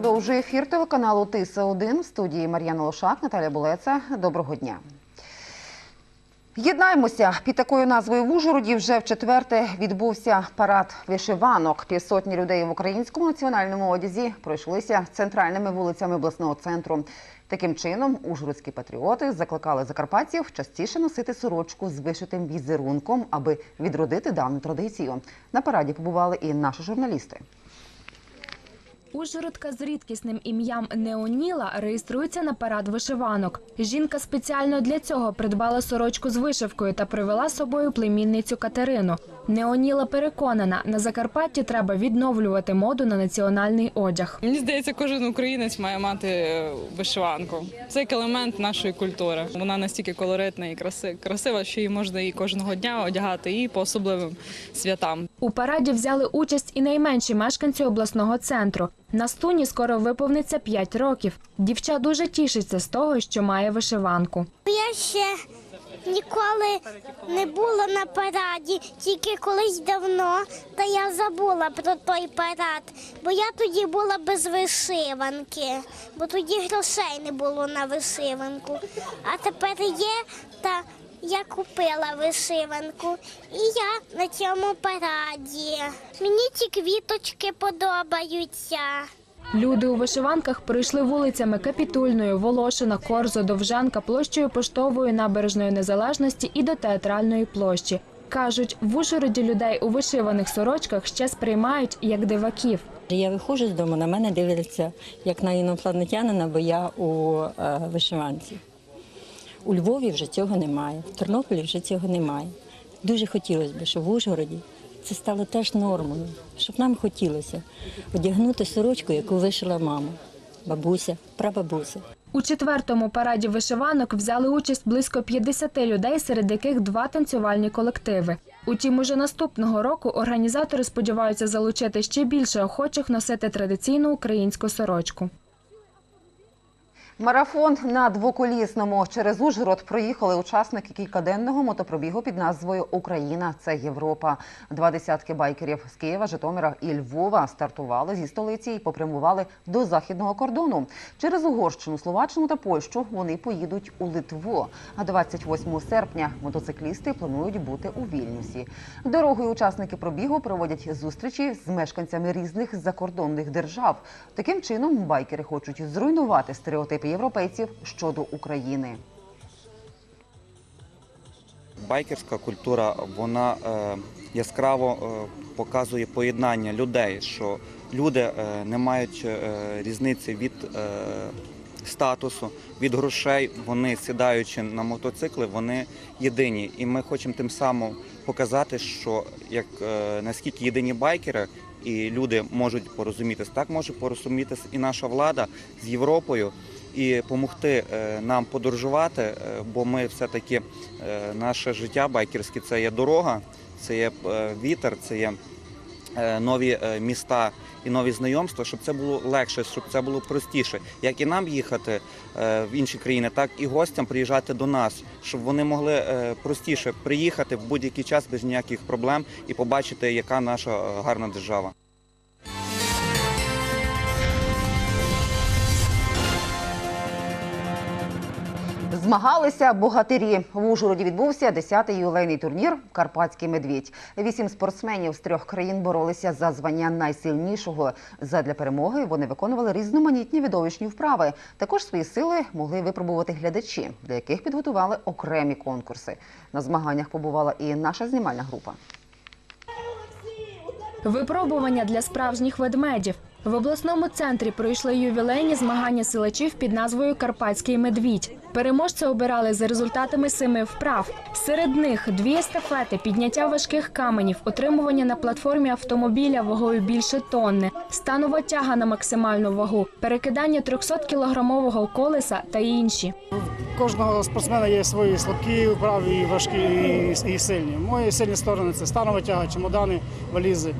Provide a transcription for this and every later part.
Продовжує ефір телеканалу Тиса 1 в студії Мар'яна Лошак, Наталя Булеца. Доброго дня. Єднаймося під такою назвою в Ужгороді. Вже в четверте відбувся парад вишиванок. Півсотні людей в українському національному одязі пройшлися центральними вулицями обласного центру. Таким чином, ужгородські патріоти закликали закарпатців частіше носити сорочку з вишитим візерунком, аби відродити давню традицію. На параді побували і наші журналісти. Ужгородка з рідкісним ім'ям Неоніла реєструється на парад вишиванок. Жінка спеціально для цього придбала сорочку з вишивкою та привела з собою племінницю Катерину. Неоніла переконана, на Закарпатті треба відновлювати моду на національний одяг. Мені здається, кожен українець має мати е, вишиванку. Це як елемент нашої культури. Вона настільки колоритна і краси- красива, що її можна і кожного дня одягати, і по особливим святам. У параді взяли участь і найменші мешканці обласного центру. Настуні скоро виповниться 5 років. Дівча дуже тішиться з того, що має вишиванку. Я ще ніколи не була на параді, тільки колись давно, та я забула про той парад, бо я тоді була без вишиванки, бо тоді грошей не було на вишиванку. А тепер є, та я купила вишиванку, і я на цьому параді. Мені ці квіточки подобаються. Люди у вишиванках пройшли вулицями Капітульною, Волошина, Корзо, Довжанка, площею Поштовою, Набережної Незалежності і до театральної площі. Кажуть, в Ужгороді людей у вишиваних сорочках ще сприймають як диваків. Я виходжу з дому, на мене дивляться як на інопланетянина, бо я у е, вишиванці. У Львові вже цього немає, в Тернополі вже цього немає. Дуже хотілося б, щоб в Ужгороді це стало теж нормою, щоб нам хотілося одягнути сорочку, яку вишила мама, бабуся, прабабуся. У четвертому параді вишиванок взяли участь близько 50 людей, серед яких два танцювальні колективи. Утім, уже наступного року організатори сподіваються залучити ще більше охочих носити традиційну українську сорочку. Марафон на двоколісному через Ужгород проїхали учасники кількаденного мотопробігу під назвою Україна це Європа. Два десятки байкерів з Києва, Житомира і Львова стартували зі столиці і попрямували до західного кордону. Через Угорщину, Словаччину та Польщу вони поїдуть у Литву. А 28 серпня мотоциклісти планують бути у Вільнюсі. Дорогою учасники пробігу проводять зустрічі з мешканцями різних закордонних держав. Таким чином байкери хочуть зруйнувати стереотипи європейців щодо України. Байкерська культура вона е, яскраво е, показує поєднання людей, що люди е, не мають різниці від статусу, від грошей. Вони сідаючи на мотоцикли, вони єдині. І ми хочемо тим самим показати, що як наскільки єдині байкери. І люди можуть порозумітись. Так може порозумітись і наша влада з Європою і допомогти е, нам подорожувати, е, бо ми все-таки е, наше життя байкерське це є дорога, це є вітер, це є нові міста і нові знайомства, щоб це було легше, щоб це було простіше. Як і нам їхати в інші країни, так і гостям приїжджати до нас, щоб вони могли простіше приїхати в будь-який час без ніяких проблем і побачити, яка наша гарна держава. Змагалися богатирі. В Ужгороді відбувся 10-й ювілейний турнір Карпатський медвідь. Вісім спортсменів з трьох країн боролися за звання найсильнішого. Задля перемоги вони виконували різноманітні видовищні вправи. Також свої сили могли випробувати глядачі, для яких підготували окремі конкурси. На змаганнях побувала і наша знімальна група. Випробування для справжніх ведмедів. В обласному центрі пройшли ювілейні змагання силачів під назвою Карпатський медвідь. Переможця обирали за результатами семи вправ. Серед них дві естафети, підняття важких каменів, отримування на платформі автомобіля вагою більше тонни, станова тяга на максимальну вагу, перекидання 300-кілограмового колеса та інші. кожного спортсмена є свої слабкі вправи, важкі, і, сильні. Мої сильні сторони це станова тяга, чемодани, валізи,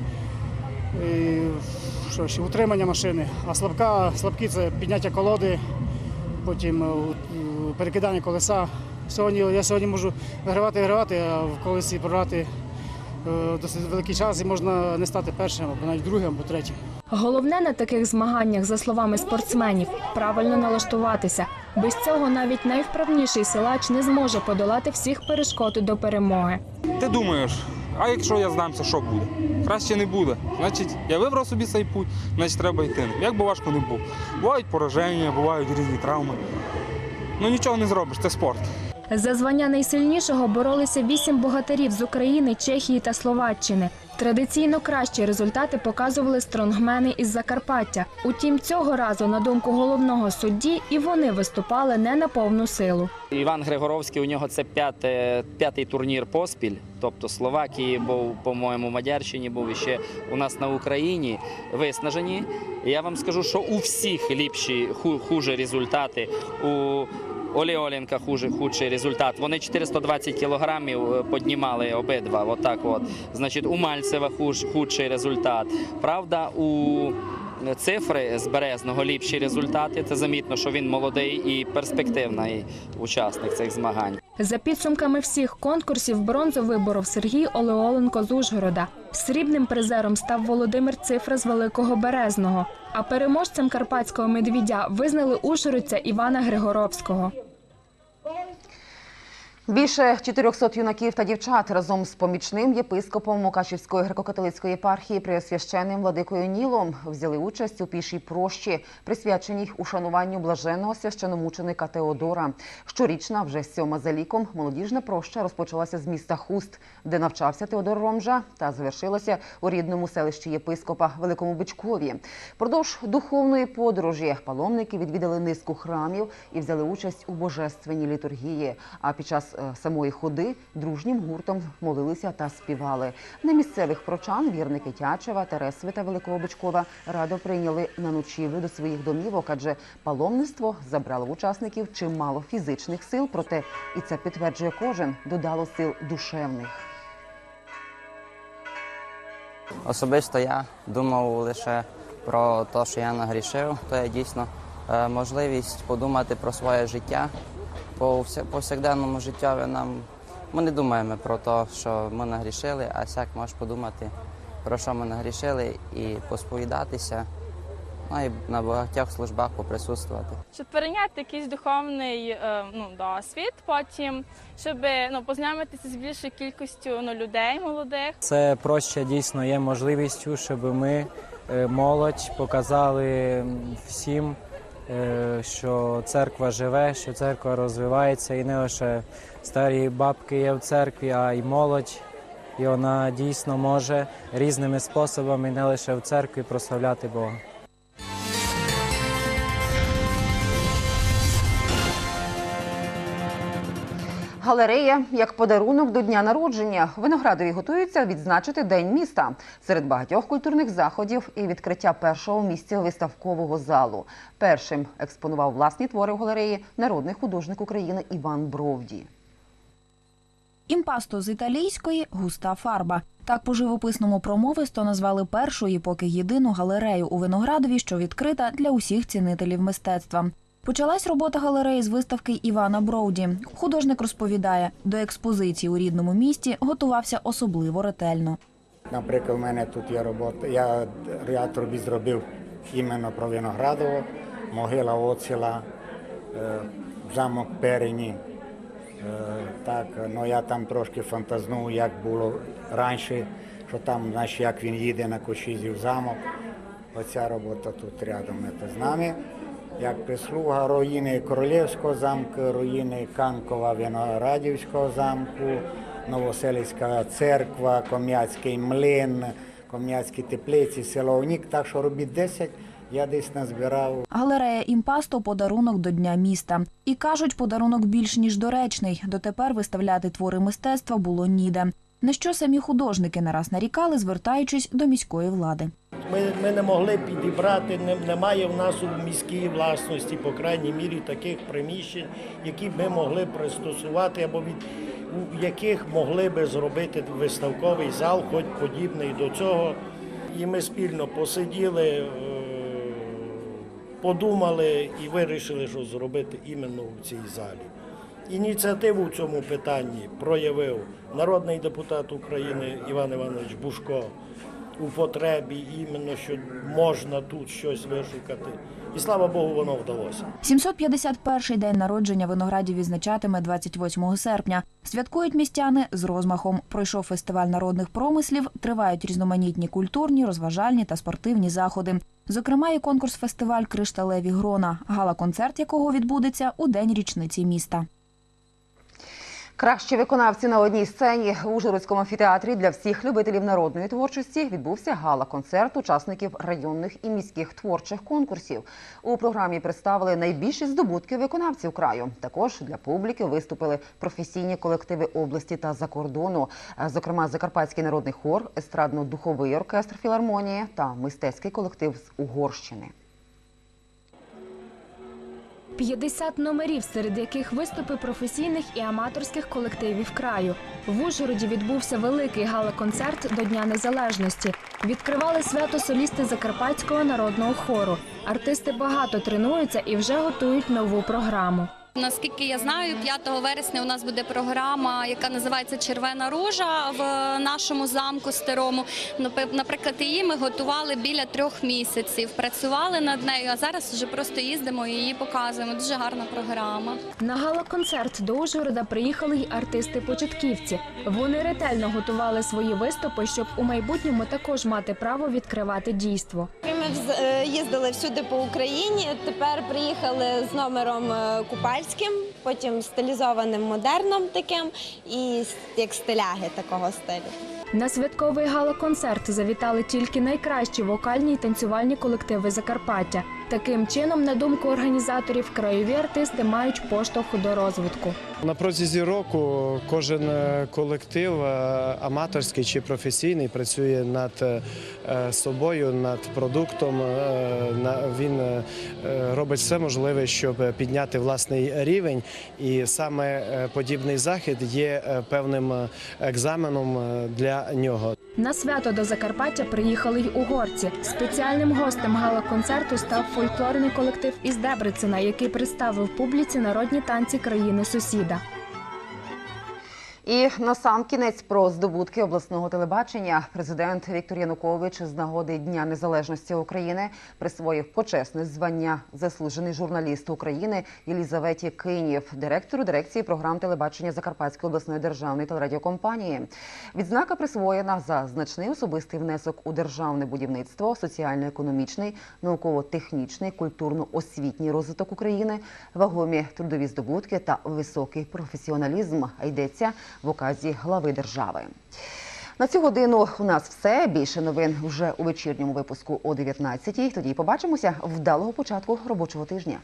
що ще, утримання машини. А слабка, слабкі це підняття колоди, потім е, перекидання колеса. Сьогодні, я сьогодні можу вигравати і вигравати, а в колесі програти е, досить великий час і можна не стати першим, або навіть другим, або третім. Головне на таких змаганнях, за словами спортсменів, правильно налаштуватися. Без цього навіть найвправніший силач не зможе подолати всіх перешкод до перемоги. Ти думаєш, а якщо я здамся, що буде? Краще не буде. Значить, я вибрав собі цей путь, значить треба йти. Як би важко не було. Бувають пораження, бувають різні травми. Ну нічого не зробиш, це спорт. За звання найсильнішого боролися вісім богатирів з України, Чехії та Словаччини. Традиційно кращі результати показували стронгмени із Закарпаття. Утім, цього разу, на думку головного судді, і вони виступали не на повну силу. Іван Григоровський у нього це п'яте, п'ятий турнір поспіль. Тобто Словакії був, по-моєму, Мадярщині був ще у нас на Україні виснажені. Я вам скажу, що у всіх ліпші ху, хуже результати. У Олі Оленка хуже, худший результат. Вони 420 кілограмів е, піднімали обидва. Отак от. Значить, у Мальцева хуж, худший результат. Правда, у цифри з Березного ліпші результати. Це замітно, що він молодий і перспективний учасник цих змагань. За підсумками всіх конкурсів бронзу виборов Сергій Олеоленко з Ужгорода. Срібним призером став Володимир Цифра з Великого Березного. А переможцем карпатського медвідя визнали ужгородця Івана Григоровського. Більше 400 юнаків та дівчат разом з помічним єпископом Мукачівської греко-католицької єпархії Преосвященним владикою Нілом взяли участь у пішій прощі, присвяченій ушануванню блаженного священомученика Теодора. Щорічна, вже сьома за ліком, молодіжна проща розпочалася з міста Хуст, де навчався Теодор Ромжа, та завершилася у рідному селищі єпископа Великому Бичкові. Продовж духовної подорожі паломники відвідали низку храмів і взяли участь у божественній літургії. А під час самої ходи дружнім гуртом молилися та співали. На місцевих прочан вірники Тячева, Тересви та Великого Бичкова радо прийняли на ночівлю до своїх домівок, адже паломництво забрало учасників чимало фізичних сил, проте і це підтверджує кожен додало сил душевних. Особисто я думав лише про те, що я нагрішив. То є дійсно е, можливість подумати про своє життя. По вся- повсякденному життю нам ми не думаємо про те, що ми нагрішили, а сяк можеш подумати про що ми нагрішили і посповідатися. Ну і на багатьох службах поприсутствувати. щоб перейняти якийсь духовний е, ну, досвід, потім щоб ну, познайомитися з більшою кількістю ну, людей молодих. Це проща дійсно є можливістю, щоб ми, е, молодь, показали всім, що церква живе, що церква розвивається, і не лише старі бабки є в церкві, а й молодь. І вона дійсно може різними способами, не лише в церкві, прославляти Бога. Галерея як подарунок до дня народження. Виноградові готуються відзначити День міста серед багатьох культурних заходів і відкриття першого місця виставкового залу. Першим експонував власні твори в галереї народний художник України Іван Бровді. Імпасто з італійської густа фарба. Так по живописному промовисто назвали першу і поки єдину галерею у Виноградові, що відкрита для усіх цінителів мистецтва. Почалась робота галереї з виставки Івана Броуді. Художник розповідає, до експозиції у рідному місті готувався особливо ретельно. Наприклад, у мене тут є робота. Я ряд робіт зробив іменно про Виноградово, могила Оціла, е, замок Перені. Е, Так, ну я там трошки фантазнув, як було раніше, що там, значить, як він їде на Кошізів замок. Оця робота тут рядом з нами. Як прислуга руїни Королівського замку, руїни Канкова Виноградівського замку, Новоселицька церква, Ком'яцький млин, Ком'яцькі теплиці, село Онік. Так що робіт 10 я десь назбирав. Галерея Імпасто подарунок до Дня міста. І кажуть, подарунок більш ніж доречний. Дотепер виставляти твори мистецтва було ніде. На що самі художники не раз нарікали, звертаючись до міської влади. Ми, ми не могли підібрати, немає в нас у міській власності, по крайній мірі, таких приміщень, які б ми могли пристосувати або від яких могли би зробити виставковий зал, хоч подібний до цього. І ми спільно посиділи, е, подумали і вирішили, що зробити іменно в цій залі. Ініціативу в цьому питанні проявив народний депутат України Іван Іванович Бушко. У потребі, іменно що можна тут щось вишукати. І слава Богу, воно вдалося. 751-й день народження виноградів відзначатиме 28 серпня. Святкують містяни з розмахом. Пройшов фестиваль народних промислів, тривають різноманітні культурні, розважальні та спортивні заходи. Зокрема, і конкурс-фестиваль Кришталеві грона, гала-концерт якого відбудеться у день річниці міста. Кращі виконавці на одній сцені в Ужгородському амфітеатрі для всіх любителів народної творчості відбувся гала-концерт учасників районних і міських творчих конкурсів. У програмі представили найбільші здобутки виконавців краю. Також для публіки виступили професійні колективи області та за кордону, Е, зокрема Закарпатський народний хор, естрадно-духовий оркестр філармонії та мистецький колектив з Угорщини. 50 номерів, серед яких виступи професійних і аматорських колективів краю. В Ужгороді відбувся великий гала-концерт до Дня Незалежності. Відкривали свято солісти Закарпатського народного хору. Артисти багато тренуються і вже готують нову програму. Наскільки я знаю, 5 вересня у нас буде програма, яка називається Червена ружа в нашому замку старому. Напи- Наприклад, її ми готували біля трьох місяців, працювали над нею, а зараз вже просто їздимо і її показуємо. Дуже гарна програма. На гала-концерт до Ужгорода приїхали й артисти-початківці. Вони ретельно готували свої виступи, щоб у майбутньому також мати право відкривати дійство. Ми вз- е, їздили всюди по Україні. Тепер приїхали з номером е, купальським, потім стилізованим модерном таким і як стиляги такого стилю. На святковий гала-концерт завітали тільки найкращі вокальні й танцювальні колективи Закарпаття. Таким чином, на думку організаторів, краєві артисти мають поштовх до розвитку. На протязі року кожен е, колектив, е, аматорський чи професійний, працює над е, собою, над продуктом. Він робить все можливе, щоб підняти власний рівень. І саме подібний захід є певним екзаменом для нього. На свято до Закарпаття приїхали й угорці. Спеціальним гостем гала-концерту став фольклорний колектив із Дебрицина, який представив публіці народні танці країни сусіда. І на сам кінець про здобутки обласного телебачення президент Віктор Янукович з нагоди Дня Незалежності України присвоїв почесне звання заслужений журналіст України Єлізаветі Кинів, директору дирекції програм телебачення Закарпатської обласної державної телерадіокомпанії. Відзнака присвоєна за значний особистий внесок у державне будівництво, соціально-економічний, науково-технічний, культурно-освітній розвиток України, вагомі трудові здобутки та високий професіоналізм. А йдеться в указі глави держави. На цю годину у нас все. Більше новин вже у вечірньому випуску о 19-й. Тоді побачимося вдалого початку робочого тижня.